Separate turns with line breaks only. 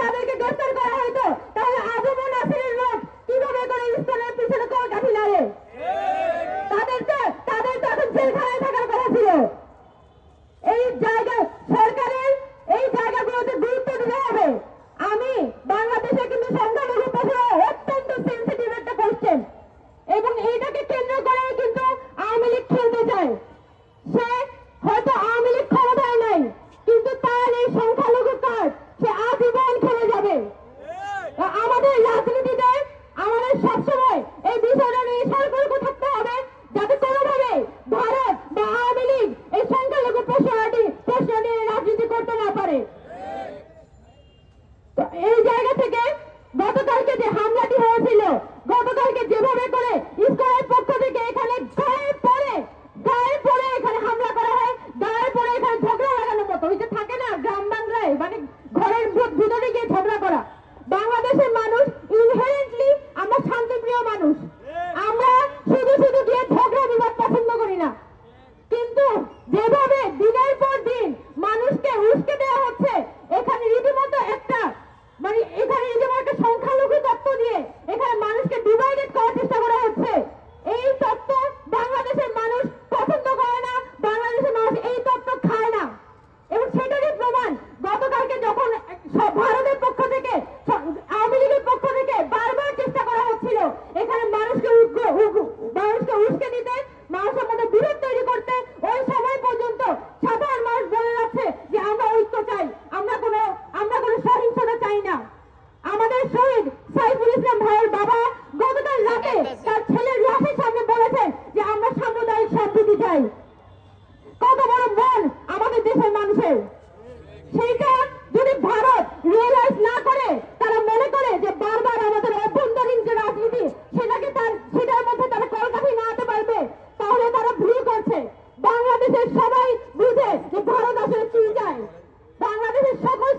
তাদেরকে গ্রেফতার করা হতো তাহলে আবু নাসিরের লোক কীভাবে করে ইসলামের পিছনে কোন কাঠি লাগে তাদের তো তাদের তো এখন জেলখানায় থাকার কথা ছিল। এই জায়গা সরকারের, এই জায়গাগুলোতে গুরুত্ব দিতে হবে। আমি বাংলাদেশে কিন্তু সংখ্যালঘু প্রশ্ন অত্যন্ত সেন্সিটিভ একটা কোশ্চেন এবং এইটাকে কেন্দ্র করে কিন্তু আওয়ামী লীগ খেলতে চায়। সে হয়তো আমাদের রাজনীতিতে আমাদের সবসময় এই বিষয়টা নিয়ে সরকার থাকতে সামনে তার ছেলের লাশের সামনে বলেছেন যে আমরা সাম্প্রদায়িক সম্প্রীতি চাই। কত বড় মন আমাদের দেশের মানুষের। সেইটা যদি ভারত রিয়েলাইজ না করে, তারা মনে করে যে বারবার আমাদের অভ্যন্তরীণ যে রাজনীতি, সেটাকে তার, সেটার মধ্যে তারা কলকাঠি নাড়াতে পারবে, তাহলে তারা ভুল করছে। বাংলাদেশের সবাই বুঝে যে ভারত আসলে কি চায়। বাংলাদেশের সকল